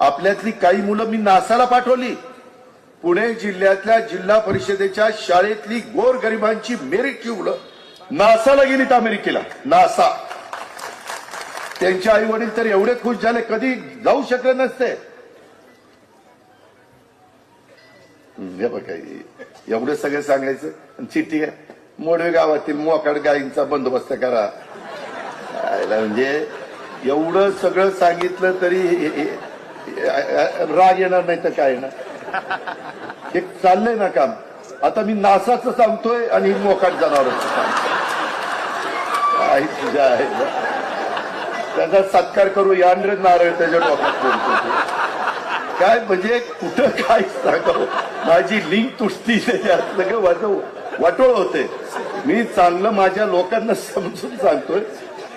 आपल्यातली काही मुलं मी नासाला पाठवली. पुणे जिल्ह्यातल्या जिल्हा परिषदेच्या शाळेतली गोरगरिबांची मेरिटची मुलं नासाला गेलीत अमेरिकेला. नासा. त्यांचे आई वडील तर एवढे खुश झाले कधी जाऊ शकले नसते. बघा एवढं सगळं सांगायचं. चिठ्ठी आहे मोडवे गावातील मोकाड गायींचा बंदोबस्त करा. म्हणजे एवढं सगळं सांगितलं तरी हे- हे- हे- राग येणार नाही तर काय येणार? हे चाललंय ना काम. आता मी नासाचं सांगतोय आणि मोकाट जनावरांचं सांगतोय. तुझ्या आहे त्याचा सत्कार करू यांद्र नारळ त्याच्या डोक्यात बोलतो काय म्हणजे कुठं काय सांगावं माझी लिंक तुटती सगळं वाटव वाटोळ होते मी चांगलं माझ्या लोकांना समजून सांगतोय.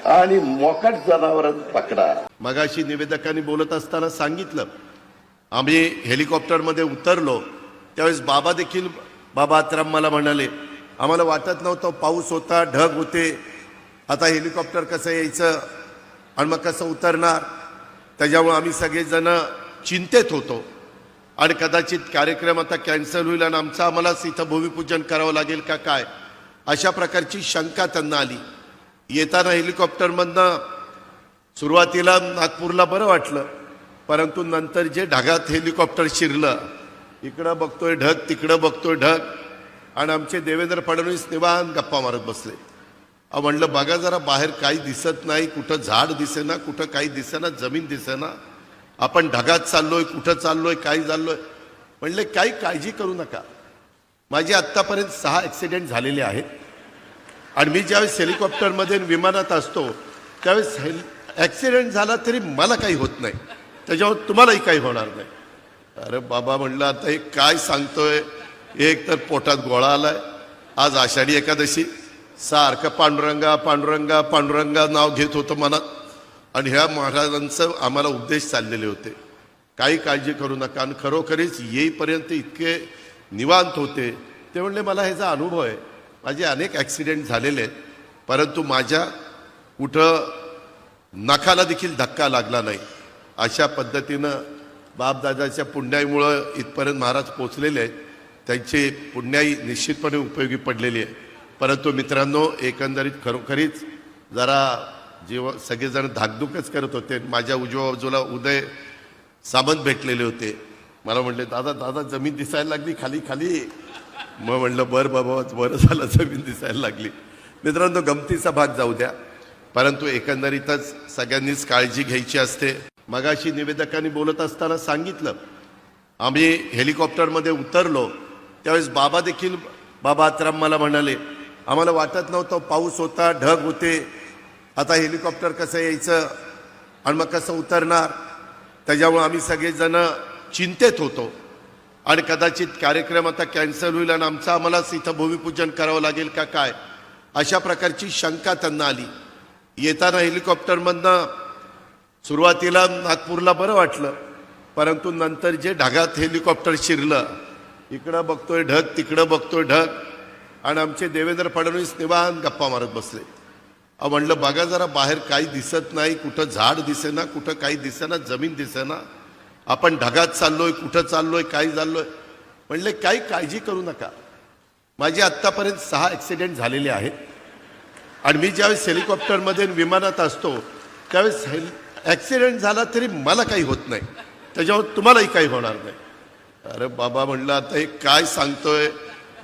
आणि मोकाट जनावरांना पकडा. मगाशी निवेदकांनी बोलत असताना सांगितलं आम्ही हेलिकॉप्टरमध्ये उतरलो त्यावेळेस बाबा देखील बाबा आत्राम मला म्हणाले आम्हाला वाटत नव्हतं पाऊस होता ढग होते आता हेलिकॉप्टर कसं यायचं आणि मग कसं उतरणार? त्याच्यामुळे आम्ही सगळेजण चिंतेत होतो. आणि कदाचित कार्यक्रम आता कॅन्सल होईल आणि आमचं आम्हालाच इथं भूमिपूजन करावं लागेल का काय अशा प्रकारची शंका त्यांना आली. येताना हेलिकॉप्टरमधनं सुरुवातीला नागपूरला बरं वाटलं परंतु नंतर जे ढगात हेलिकॉप्टर शिरलं इकडं बघतोय ढग तिकडं बघतोय ढग आणि आमचे देवेंद्र फडणवीस निवान गप्पा मारत बसले. अहो म्हणलं बघा जरा बाहेर काही दिसत नाही कुठं झाड दिसेना कुठं काही दिसेना जमीन दिसेना. आपण ढगात चाललोय कुठं चाललोय काय चाललोय. म्हणले काही काळजी करू नका. माझे आत्तापर्यंत सहा ॲक्सिडेंट झालेले आहेत. आणि मी ज्यावेळेस हेलिकॉप्टरमध्ये विमानात असतो त्यावेळेस हेल ॲक्सिडेंट झाला तरी मला काही होत नाही. त्याच्यावर तुम्हालाही काही होणार नाही. अरे बाबा म्हणलं आता हे काय सांगतोय? एक तर पोटात गोळा आलाय. आज आषाढी एकादशी. सारखं पांडुरंगा पांडुरंगा पांडुरंगा नाव घेत होतं मनात. आणि ह्या महाराजांचं आम्हाला उपदेश चाललेले होते. काही काळजी करू नका. आणि खरोखरीच येईपर्यंत इतके निवांत होते. ते म्हणले मला ह्याचा अनुभव आहे. माझे अनेक ॲक्सिडेंट झालेले आहेत. परंतु माझ्या कुठं नखाला देखील धक्का लागला नाही. अशा पद्धतीनं बापदादाच्या पुण्याईमुळं इथपर्यंत महाराज पोचलेले आहेत. त्यांची पुण्याई निश्चितपणे उपयोगी पडलेली आहे. परंतु मित्रांनो एकंदरीत खरोखरीच जरा जेव्हा सगळेजण धाकधुकच करत होते. माझ्या उजव्या बाजूला उदय सामंत भेटलेले होते. मला म्हणले दादा दादा जमीन दिसायला लागली खाली खाली. मग म्हणलं बरं बाबा बरं झालं जमीन दिसायला लागली. मित्रांनो गमतीचा भाग जाऊ द्या. परंतु एकंदरीतच सगळ्यांनीच काळजी घ्यायची असते. मगाशी निवेदकांनी बोलत असताना सांगितलं आम्ही हेलिकॉप्टरमध्ये उतरलो. त्यावेळेस बाबा देखील बाबा आत्राम मला म्हणाले आम्हाला वाटत नव्हतं पाऊस होता ढग होते. आता हेलिकॉप्टर कसं यायचं आणि मग कसं उतरणार? त्याच्यामुळे आम्ही सगळेजण चिंतेत होतो. आणि कदाचित कार्यक्रम आता कॅन्सल होईल आणि आमचं आम्हालाच इथं भूमिपूजन करावं लागेल का काय? अशा प्रकारची शंका त्यांना आली. येताना हेलिकॉप्टरमधनं सुरुवातीला नागपूरला बरं वाटलं परंतु नंतर जे ढगात हेलिकॉप्टर शिरलं इकडं बघतोय ढग तिकडं बघतोय ढग आणि आमचे देवेंद्र फडणवीस निवान गप्पा मारत बसले. म्हणलं बघा जरा बाहेर काही दिसत नाही कुठं झाड दिसेना कुठं काही दिसेना जमीन दिसेना आपण ढगात चाललोय कुठं चाललोय काय चाललोय? म्हणले काही काळजी करू नका. माझे आत्तापर्यंत सहा ॲक्सिडेंट झालेले आहेत. आणि मी ज्यावेळेस हेलिकॉप्टरमध्ये विमानात असतो त्यावेळेस हेल ॲक्सिडेंट झाला तरी मला काही होत नाही. त्याच्यावर तुम्हालाही काही होणार नाही. अरे बाबा म्हणलं आता हे काय सांगतोय?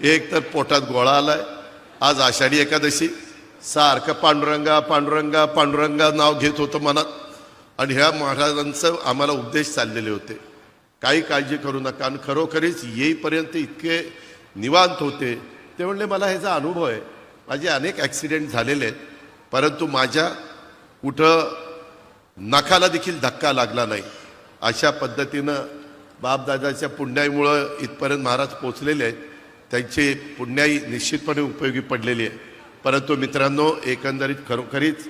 एक तर पोटात गोळा आलाय. आज आषाढी एकादशी. सारखं पांडुरंगा पांडुरंगा पांडुरंगा नाव घेत होतं मनात. आणि ह्या महाराजांचं आम्हाला उपदेश चाललेले होते. काही काळजी करू नका आणि खरोखरीच येईपर्यंत इतके निवांत होते. ते म्हणले मला ह्याचा अनुभव आहे. माझे अनेक ॲक्सिडेंट झालेले आहेत. परंतु माझ्या कुठं नखाला देखील धक्का लागला नाही. अशा पद्धतीनं बापदादाच्या पुण्याईमुळं इथपर्यंत महाराज पोचलेले आहेत. त्यांची पुण्याई निश्चितपणे उपयोगी पडलेली आहे. परंतु मित्रांनो एकंदरीत खरोखरीच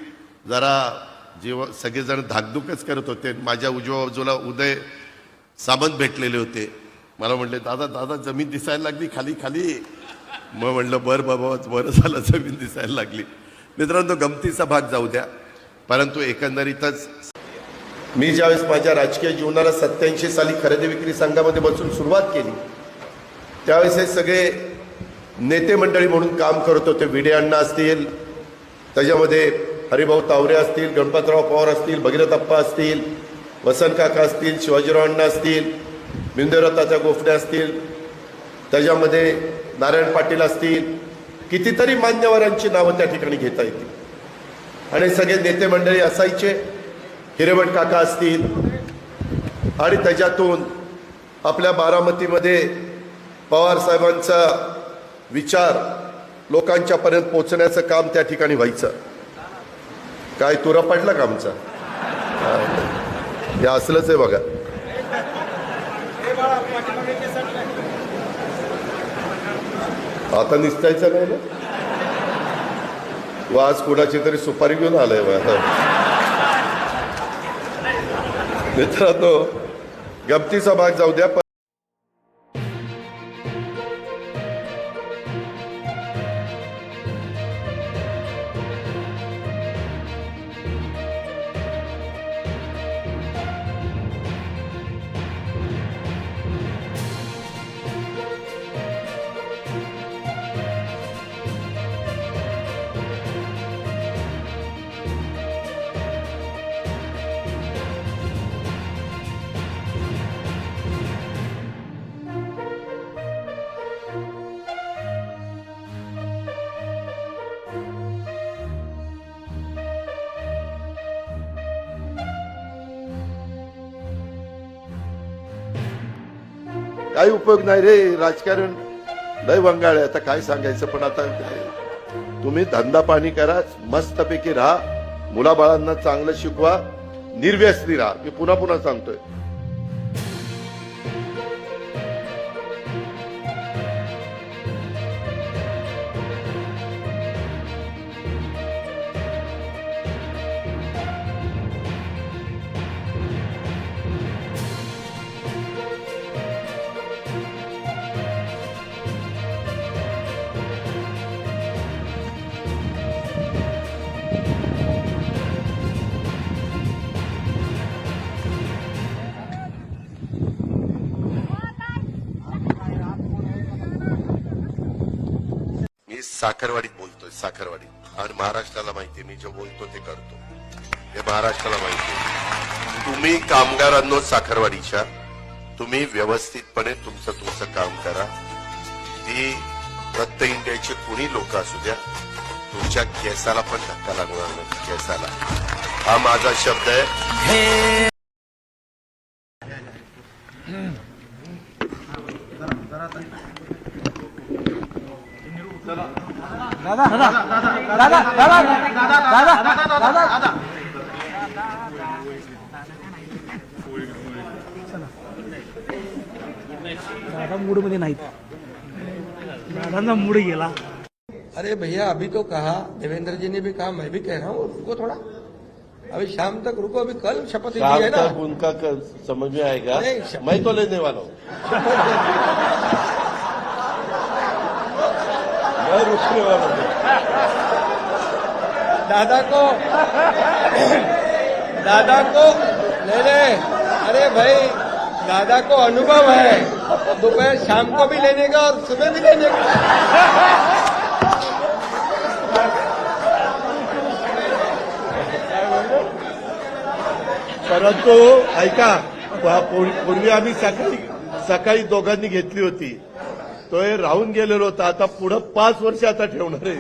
जरा जेव्हा सगळेजण धाकधुकच करत होते. माझ्या उजव्या बाजूला उदय सामंत भेटलेले होते. मला म्हणले दादा दादा जमीन दिसायला लागली खाली खाली. मग म्हणलं बरं बाबा बरं झालं जमीन दिसायला लागली. मित्रांनो गमतीचा भाग जाऊ द्या. परंतु एकंदरीतच मी ज्यावेळेस माझ्या राजकीय जीवनाला सत्याऐंशी साली खरेदी विक्री संघामध्ये बसून सुरुवात केली त्यावेळेस हे सगळे नेते मंडळी म्हणून काम करत होते. विडे अण्णा असतील त्याच्यामध्ये हरिभाऊ तावरे असतील गणपतराव पवार असतील भगीरथप्पा असतील वसंत काका असतील शिवाजीराव अण्णा असतील बिंदुरताच्या गोफड्या असतील त्याच्यामध्ये नारायण पाटील असतील कितीतरी मान्यवरांची नावं त्या ठिकाणी घेता येतील. आणि सगळे नेते मंडळी असायचे हिरेवट काका असतील आणि त्याच्यातून आपल्या बारामतीमध्ये पवार साहेबांचा विचार लोकांच्यापर्यंत पोचण्याचं काम त्या ठिकाणी व्हायचं. काय तुरा पडला का आमचा? हे असलंच आहे बघा. आता निसतायचं नाही ना? व आज कुणाची तरी सुपारी घेऊन आलाय मित्रांनो गमतीचा भाग जाऊ द्या काही उपयोग नाही रे राजकारण. लय वंगाळ आहे. आता काय सांगायचं? पण आता तुम्ही धंदा पाणी करा मस्तपैकी राहा. मुलाबाळांना चांगलं शिकवा. निर्व्यसनी राहा. मी पुन्हा पुन्हा सांगतोय. मी साखरवाडीत बोलतोय साखरवाडीत. आणि महाराष्ट्राला माहिती मी जे बोलतो ते करतो. हे महाराष्ट्राला माहिती आहे. तुम्ही कामगारांनो साखरवाडीच्या तुम्ही व्यवस्थितपणे तुमचं तुमचं काम करा. ती रक्त इंडियाचे कुणी लोक असू द्या तुमच्या केसाला पण धक्का लागणार नाही केसाला. हा माझा शब्द आहे. दादा मूडमध्ये नाहीत. दादांचा मूड गेला. अरे भैया अभी तो कहा. देवेंद्र जी ने भी कहा मैं भी कह रहा हूँ रुको थोड़ा. अभी शाम तक रुको अभी कल शपथ ली है ना? उनका समझ में आएगा। मैं तो लेने वाला हूँ। मैं रुकने वाला हूँ। दादा को। दादा को। नहीं नहीं। अरे भाई दादा को अनुभव है। दोपहर शाम को भी लेने का और सुबह भी लेने का। परंतु ऐका पूर्वी आम्ही सकाळी सकाळी दोघांनी घेतली होती. तो हे राहून गेलेलो होता. आता पुढं पाच वर्ष आता ठेवणार आहे.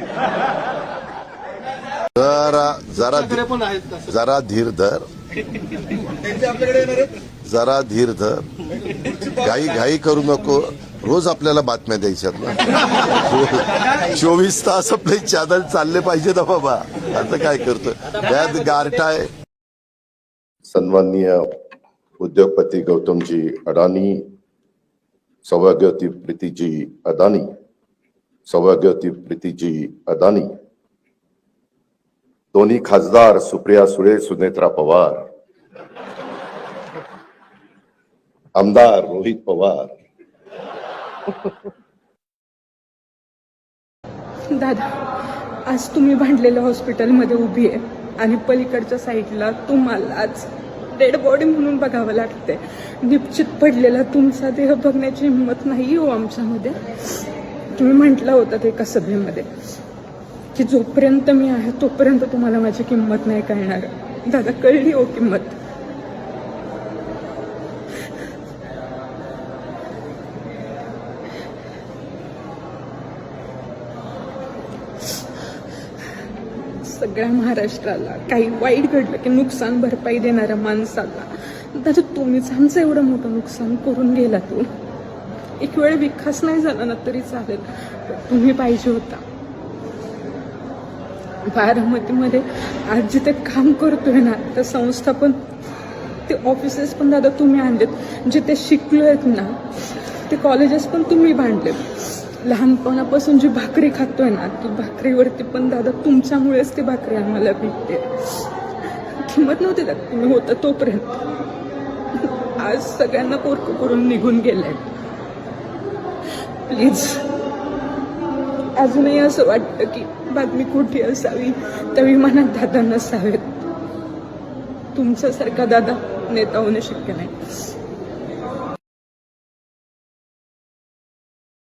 जरा जरा पण आहेत तसं जरा धीर धर. जरा धीर धर. घाई घाई करू नको. रोज आपल्याला बातम्या द्यायच्यात ना. चोवीस तास आपले चॅनल चालले पाहिजे ना बाबा. आता काय करतोय? त्यात गारठाय सन्माननीय उद्योगपती गौतमजी अडाणी सौभाग्यवती प्रीतीजी अदानी सौभाग्यवती प्रीतीजी अदानी दोन्ही खासदार सुप्रिया सुळे सुनेत्रा पवार आमदार रोहित पवार. दादा आज तुम्ही भांडलेल्या हॉस्पिटलमध्ये उभी आहे आणि पलीकडच्या साईडला तुम्हालाच डेड बॉडी म्हणून बघावं लागते निश्चित पडलेला तुमचा देह बघण्याची हिंमत नाही हो आमच्यामध्ये. तुम्ही म्हटलं होतं ते एका सभेमध्ये. की जोपर्यंत मी आहे तोपर्यंत तुम्हाला माझी किंमत नाही कळणार. दादा कळली हो किंमत? सगळ्या महाराष्ट्राला काही वाईट घडलं की नुकसान भरपाई देणाऱ्या माणसाला. दादा तुम्हीच आमचं एवढं मोठं नुकसान करून गेला तू. एक वेळ विकास नाही झाला ना तरी चालेल तुम्ही पाहिजे होता. बारामतीमध्ये आज जिथे काम करतोय ना त्या संस्था पण ते ऑफिसेस पण दादा तुम्ही आणलेत. जिथे शिकलोयत ना ते कॉलेजेस पण तुम्ही बांधलेत. लहानपणापासून जी भाकरी खातोय ना ती भाकरीवरती पण दादा तुमच्यामुळेच ती भाकरी आम्हाला भेटते. किंमत नव्हती दादा तुम्ही होता तोपर्यंत. आज सगळ्यांना पोरकं करून निघून गेलाय. प्लीज. अजूनही असं वाटतं की बातमी खोटी असावी त्या विमानात दादा नसावेत तुमच्यासारखा दादा नेता होणं शक्य नाही.